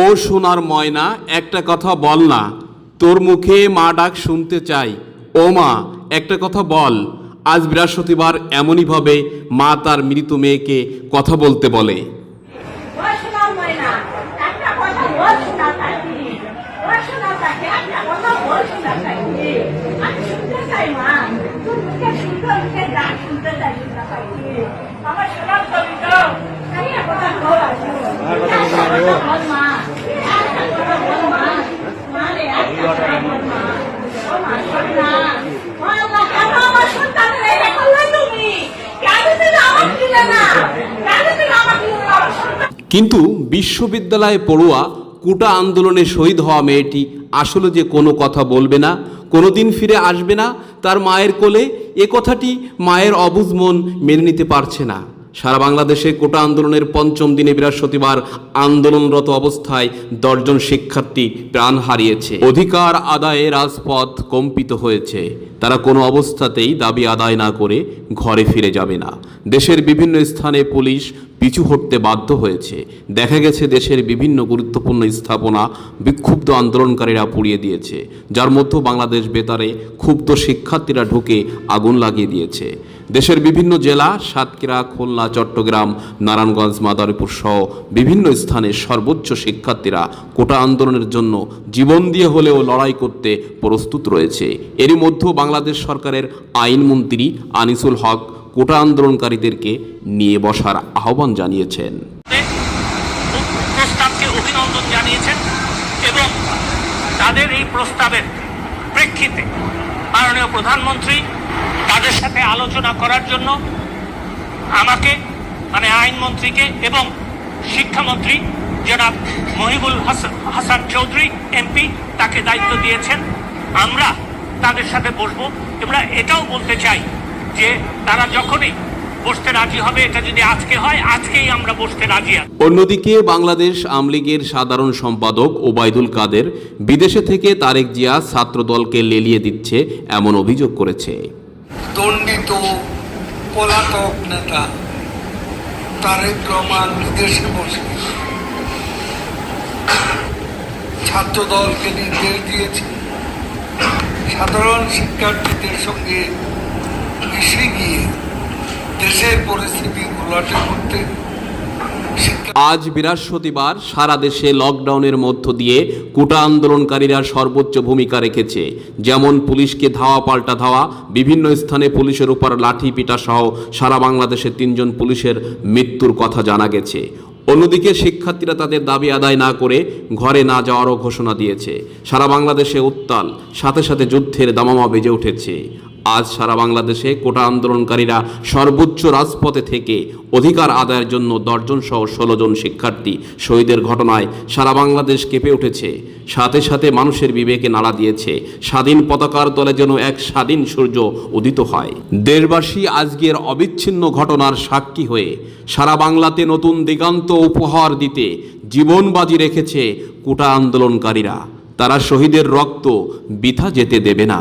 ও সোনার ময়না একটা কথা বল না। তোর মুখে মা ডাক শুনতে চাই। ও মা একটা কথা বল। আজ বৃহস্পতিবার এমনইভাবে মা তার মৃত মেয়েকে কথা বলতে বলে। আমার একটা কথা বল মা। কিন্তু বিশ্ববিদ্যালয়ে পড়ুয়া কুটা আন্দোলনে শহীদ হওয়া মেয়েটি আসলে যে কোনো কথা বলবে না, কোনোদিন ফিরে আসবে না, তার মায়ের কোলে এ কথাটি মায়ের অবুজ মন মেনে নিতে পারছে না। সারা বাংলাদেশে কোটা আন্দোলনের পঞ্চম দিনে বৃহস্পতিবার আন্দোলনরত অবস্থায় দশজন শিক্ষার্থী প্রাণ হারিয়েছে। অধিকার আদায়ে রাজপথ কম্পিত হয়েছে। তারা কোনো অবস্থাতেই দাবি আদায় না করে ঘরে ফিরে যাবে না। দেশের বিভিন্ন স্থানে পুলিশ পিছু হটতে বাধ্য হয়েছে। দেখা গেছে দেশের বিভিন্ন গুরুত্বপূর্ণ স্থাপনা বিক্ষুব্ধ আন্দোলনকারীরা পুড়িয়ে দিয়েছে, যার মধ্যে বাংলাদেশ বেতারে ক্ষুব্ধ শিক্ষার্থীরা ঢুকে আগুন লাগিয়ে দিয়েছে। দেশের বিভিন্ন জেলা, সাতক্ষীরা, খুলনা, চট্টগ্রাম, নারায়ণগঞ্জ, মাদারীপুর সহ বিভিন্ন স্থানে সর্বোচ্চ শিক্ষার্থীরা কোটা আন্দোলনের জন্য জীবন দিয়ে হলেও লড়াই করতে প্রস্তুত রয়েছে। এরই মধ্যেও বাংলাদেশ সরকারের আইনমন্ত্রী আনিসুল হক কোটা আন্দোলনকারীদেরকে নিয়ে বসার আহ্বান জানিয়েছেন। প্রস্তাবকে অভিনন্দন জানিয়েছেন এবং তাদের এই প্রস্তাবের প্রেক্ষিতে মাননীয় প্রধানমন্ত্রী তাদের সাথে আলোচনা করার জন্য আমাকে মানে আইনমন্ত্রীকে এবং শিক্ষামন্ত্রী জনাব মহিবুল হাসান হাসান চৌধুরী, এমপি, তাকে দায়িত্ব দিয়েছেন। আমরা তাদের সাথে বসবো। আমরা এটাও বলতে চাই যে তারা যখনই বসতে রাজি হবে এটা যদি আজকে হয় আজকেই আমরা বসতে রাজি আছি। অন্যদিকে বাংলাদেশ আমলীগের সাধারণ সম্পাদক ওবায়দুল কাদের বিদেশে থেকে তারেক জিয়া ছাত্রদলকে লেলিয়ে দিচ্ছে এমন অভিযোগ করেছে। দণ্ডিত পলাতক নেতা তারেক রহমান বিদেশে বসে ছাত্র দলকে নির্দেশ দিয়েছে। সাধারণ শিক্ষার্থীদের সঙ্গে মিশে গিয়ে দেশের পরিস্থিতি ঘোলাটে করতে আজ বৃহস্পতিবার সারা দেশে লকডাউনের মধ্য দিয়ে কোটা আন্দোলনকারীরা সর্বোচ্চ ভূমিকা রেখেছে। যেমন পুলিশকে ধাওয়া পাল্টা ধাওয়া, বিভিন্ন স্থানে পুলিশের উপর লাঠি পিটা সহ সারা বাংলাদেশে তিনজন পুলিশের মৃত্যুর কথা জানা গেছে। অন্যদিকে শিক্ষার্থীরা তাদের দাবি আদায় না করে ঘরে না যাওয়ারও ঘোষণা দিয়েছে। সারা বাংলাদেশে উত্তাল, সাথে সাথে যুদ্ধের দামামা বেজে উঠেছে। আজ সারা বাংলাদেশে কোটা আন্দোলনকারীরা সর্বোচ্চ রাজপথে থেকে অধিকার আদায়ের জন্য দশজন সহ ষোলো জন শিক্ষার্থী শহীদের ঘটনায় সারা বাংলাদেশ কেঁপে উঠেছে। সাথে সাথে মানুষের বিবেকে নাড়া দিয়েছে। স্বাধীন পতাকার তলে যেন এক স্বাধীন সূর্য উদিত হয়। দেশবাসী আজকের অবিচ্ছিন্ন ঘটনার সাক্ষী হয়ে সারা বাংলাতে নতুন দিগান্ত উপহার দিতে জীবন বাজি রেখেছে কোটা আন্দোলনকারীরা। তারা শহীদের রক্ত বৃথা যেতে দেবে না।